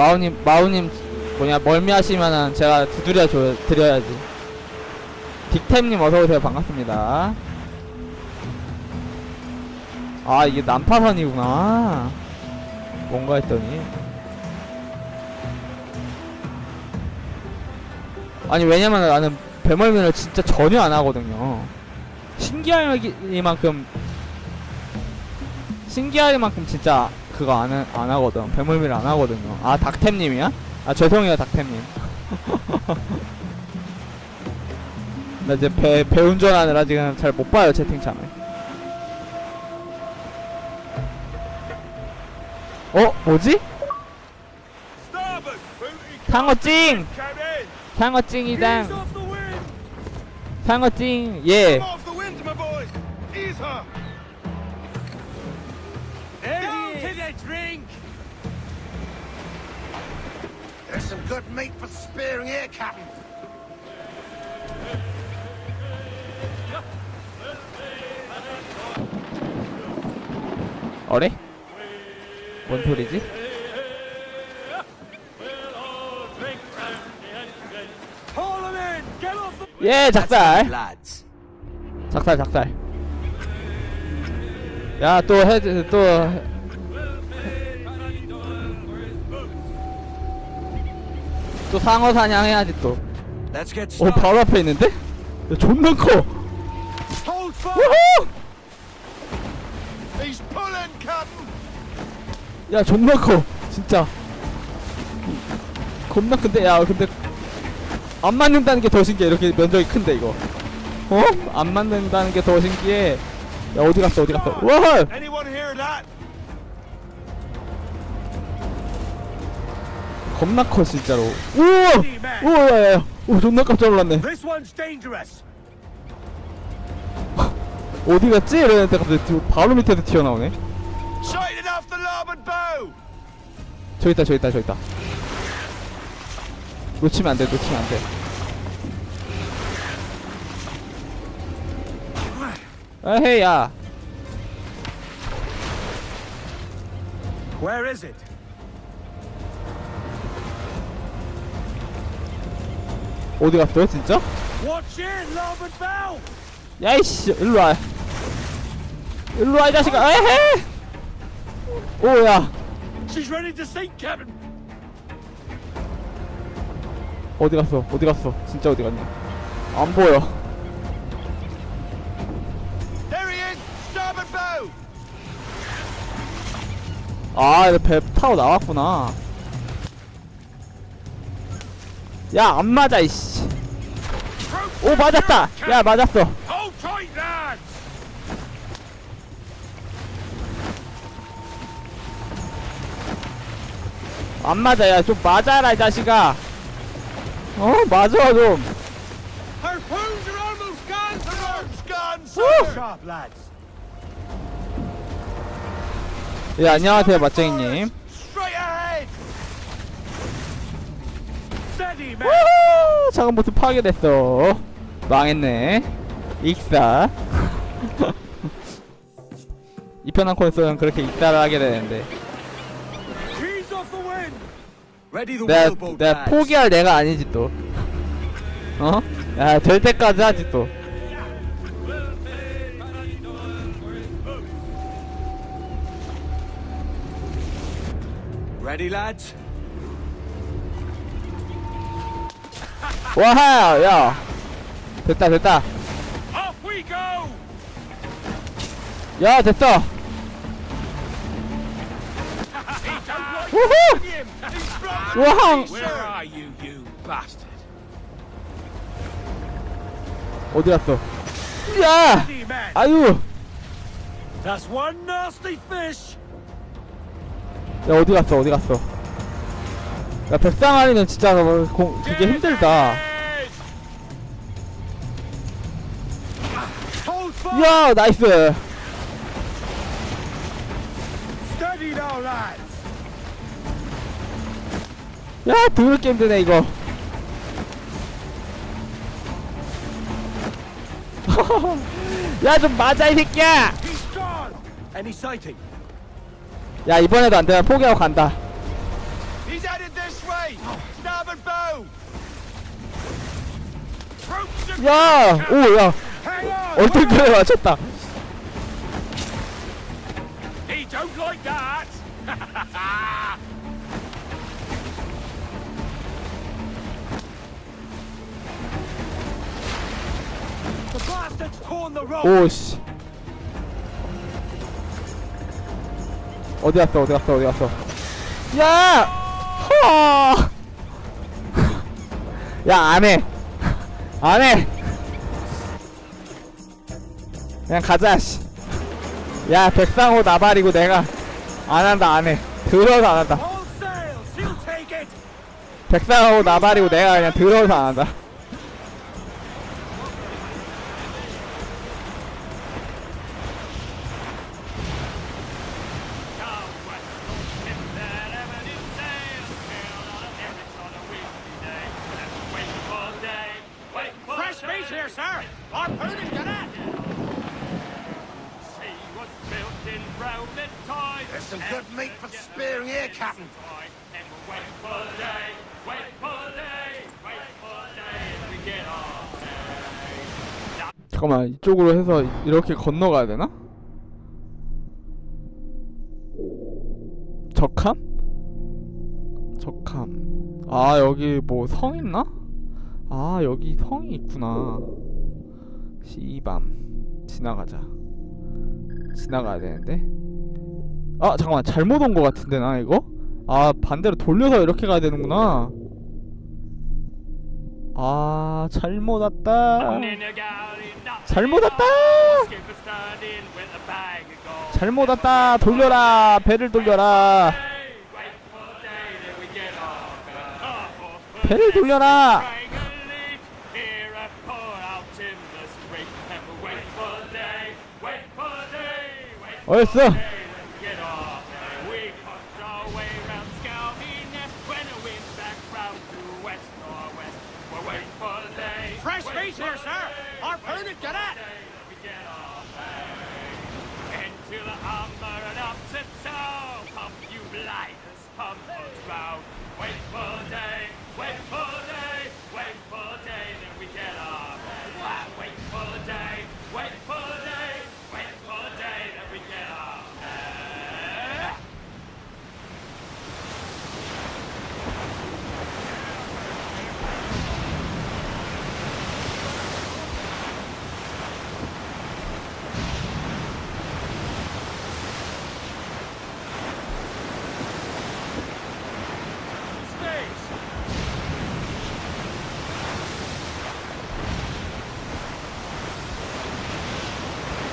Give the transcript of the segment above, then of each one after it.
마우님 마우님 뭐냐 멀미하시면은 제가 두드려 줘 드려야지. 빅템님 어서 오세요 반갑습니다. 아 이게 난파선이구나. 뭔가 했더니 아니 왜냐면 나는 배멀미를 진짜 전혀 안 하거든요. 신기하기만큼 신기하기만큼 진짜 그거 안, 해- 안 하거든. 배멀미를 안 하거든요. 아 닥템님이야? 아 죄송해요 닥템님. 나 이제 배, 배 운전하느라 지금 잘 못 봐요 채팅창을. 어 뭐지? 상어찡! 상어찡이당. 상어찡 예. Come off There Down to the drink! There's some good meat for spearing here, Captain. 어래? 뭔 소리지? Haul 'em in! Get off the... 예 작살 Lads. 작살 작살 야 또 헤드 또 또 상어 사냥해야지 또. Let's get 어 started. 바로 앞에 있는데? 야, 존나 커. Hold! 우후! He's pulling, Captain! 야 존나 커. 진짜. 겁나 큰데 야 근데 안 맞는다는 게 더 신기해. 이렇게 면적이 큰데 이거. 어? 안 맞는다는 게 더 신기해. 야 어디 갔어 어디 갔어. 와! Anyone hear that? 겁나 커 진짜로. 우와! 우와 야야. 오 존나 깜짝 놀랐네. 어디 갔지? 이러는데 갑자기 뒤- 바로 밑에서 튀어나오네. 저기 있다 저기 있다 저기 있다. 놓치면 안돼 놓치면 안 돼. 에헤이 야. Where is it? 어디 갔어 진짜? 야이씨 일로 와. 일로 와 이 자식아. 에헤. 오야! 어디 갔어 어디 갔어 진짜 어디 갔냐? 안 보여. There he is! Starboard bow! 아, 이거 배 타고 나왔구나. 야, 안 맞아, 이씨. 오, 맞았다! 야, 맞았어. 안 맞아, 야, 좀 맞아라, 이 자식아. 어, 맞아, 좀. 예, 안녕하세요, 맛쟁이님. 우후! 작은 보트 파괴됐어. 망했네. 익사. 이편한 콘솔은 그렇게 익사를 하게 되는데. 내가, 내가. 포기할 내가 아니지, 또. 어? 야, 될 때까지 하지, 또. Ready, lads? 와하! 야! 됐다, 됐다. 야, 됐어! 우후! 우왕! 어디 갔어? 야! 아유! 야, 어디 갔어, 어디 갔어? 야, 백상아리는 진짜 뭐, 공, 되게 힘들다. 야, 나이스! 야, 드럽게 힘드네, 이거. 야, 좀 맞아, 이 새끼야! 야, 이번에도 안 되면 포기하고 간다. Bow! 야! 오, 야! 얼떨결에 맞췄다. He don't like that! the bastard's torn the rope! 오, 씨. 어디 갔어, 어디 갔어, 어디 갔어. 야! 허! 야, 안 해. 안 해! 그냥 가자, 씨. 야, 백상호 나발이고 내가 안 한다, 안 해. 들어서 안 한다. All sails! He'll take it! 백상호 나발이고 내가 그냥 들어서 안 한다. Spearing here, Captain. 잠깐만, 이쪽으로 해서 이렇게 건너가야 되나? 적함? 적함. 아, 여기 뭐 성 있나? 아, 여기 성이 있구나. 시밤. 지나가자. 지나가야 되는데. 아, 잠깐만. 잘못 온 거 같은데, 나 이거? 아, 반대로 돌려서 이렇게 가야 되는구나. 아, 잘못 왔다. 잘못 왔다. 잘못 왔다. 돌려라. 배를 돌려라. 배를 돌려라. 어딨어? Fresh meat here, sir! Harpoon and get it! Into the armor and up to toe. Pump you blinders, pump us round. Wait for day, wait for day, wait for day, then we get off. Wow, Wait for day, wait for day, wait for day, then we get off. Eh? Stays!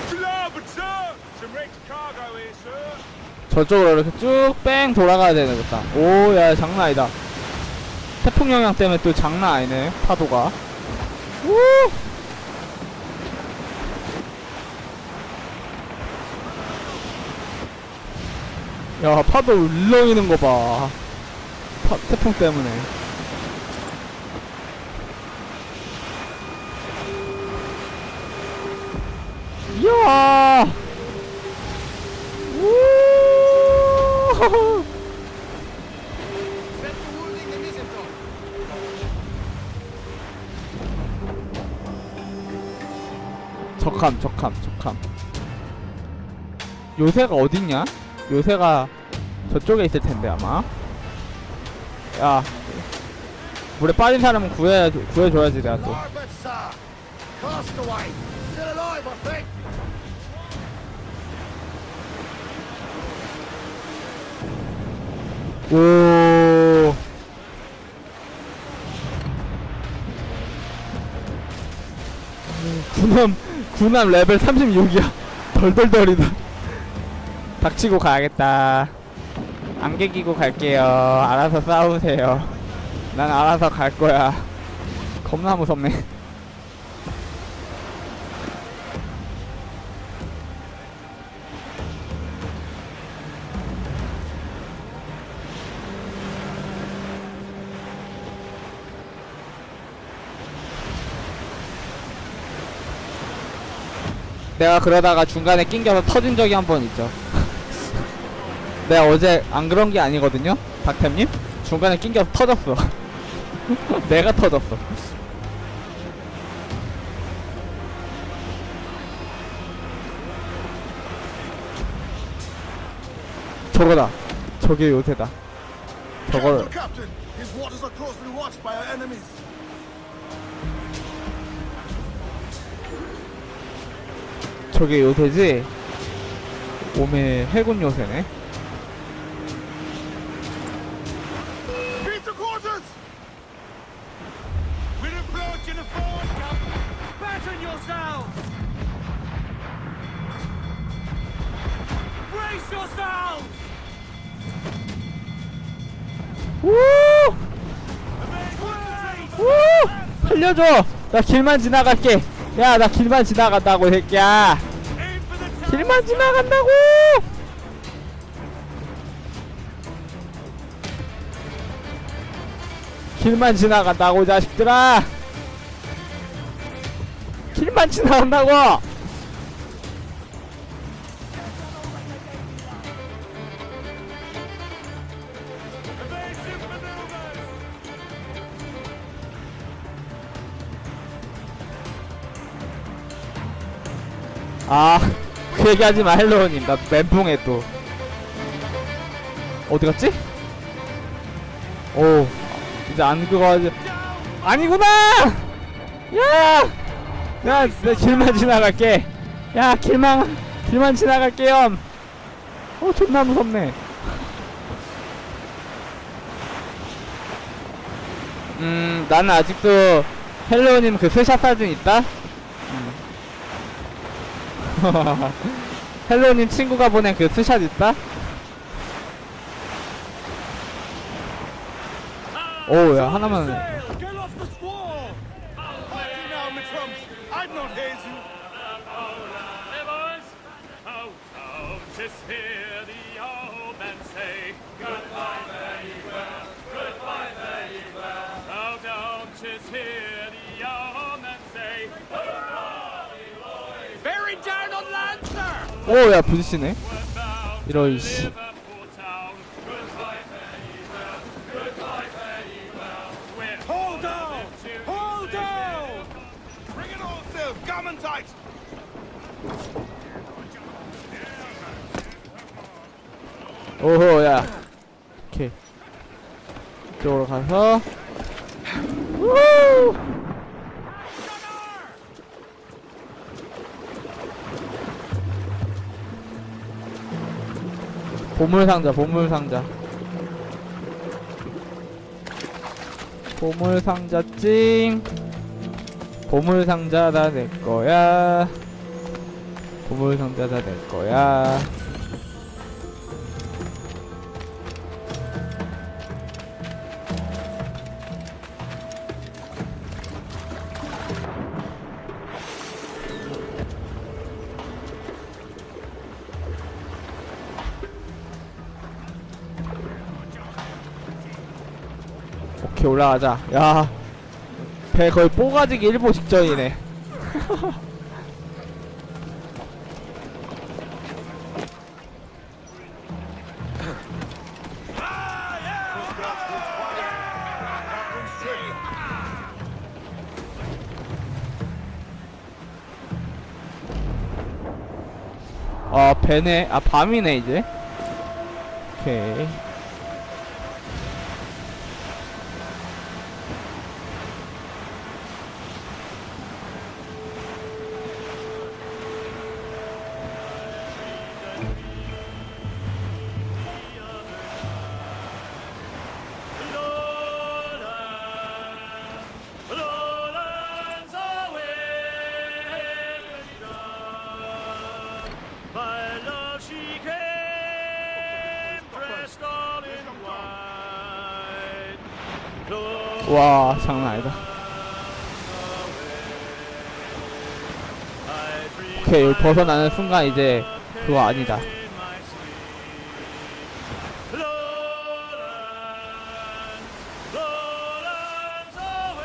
Starboard, sir! Some wrecked cargo here, sir. 저쪽으로 이렇게 쭉 뺑 돌아가야 되겠다. 오, 야, 장난 아니다. 태풍 영향 때문에 또 장난 아니네, 파도가. 우! 야, 파도 울렁이는 거 봐. 파, 태풍 때문에. 이야! 적함, 적함, 적함. 요새가 어딨냐? 요새가 저쪽에 있을 텐데 아마. 야, 물에 빠진 사람은 구해 구해줘야지 내가 또. 오. 군함 군함 레벨 36이야. 덜덜덜이다. 닥치고 가야겠다. 안개 끼고 갈게요. 알아서 싸우세요. 난 알아서 갈 거야. 겁나 무섭네. 내가 그러다가 중간에 낑겨서 터진 적이 한 번 있죠. 내가 어제 안 그런 게 아니거든요, 박템님. 중간에 낑겨서 터졌어. 내가 터졌어. 저거다. 저게 요새다. 저걸 저게 요새지? 오메 해군 요새네. 우! 우! 살려줘! 나 길만 지나갈게. 야, 나 길만 지나간다고, 이 새끼야. 길만 지나간다고! 길만 지나간다고, 이 자식들아! 길만 지나간다고! 아, 그 얘기 하지 마, 헬로우님. 나 멘붕해, 또. 어디 갔지? 오, 이제 안 그거 하지. 아니구나! 야! 야, 내 길만 지나갈게. 야, 길만, 길만 지나갈게요. 어, 존나 무섭네. 음, 나는 아직도 헬로우님 그 스샷 사진 있다? 헬로우님 친구가 보낸 그 스샷 있다? 오, 야, 하나만. Sail! 오, 야, 부딪히네. 이런, 씨. 오호, 야. 오케이. 이쪽으로 가서. 우! 보물상자, 보물상자. 보물상자 찡. 보물상자 다 내 거야. 보물상자 다 내 거야. 올라가자. 야 배 거의 뽀가지기 일보 직전이네. 아 배네. 아 밤이네 이제. 오케이 와 장난 아니다 오케이 벗어나는 순간 이제 그거 아니다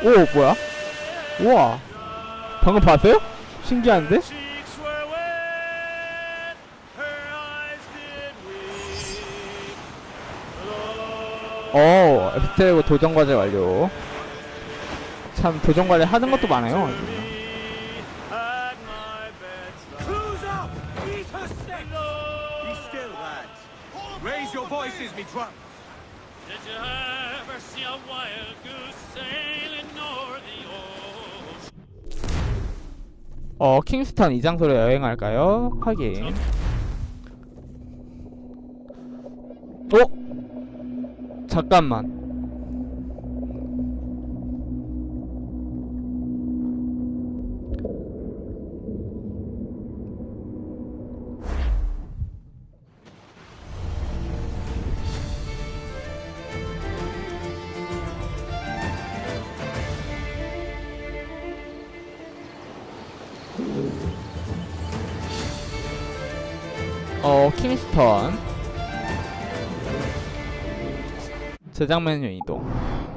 오 뭐야 우와 방금 봤어요? 신기한데? 어, 에피테고 도전 과제 완료. 참 도전 과제 하는 것도 많아요. 어, 킹스턴 이 장소로 여행할까요? 확인. 어? 잠깐만. 어, 킹스턴. 제작 메뉴 이동. 아니구나.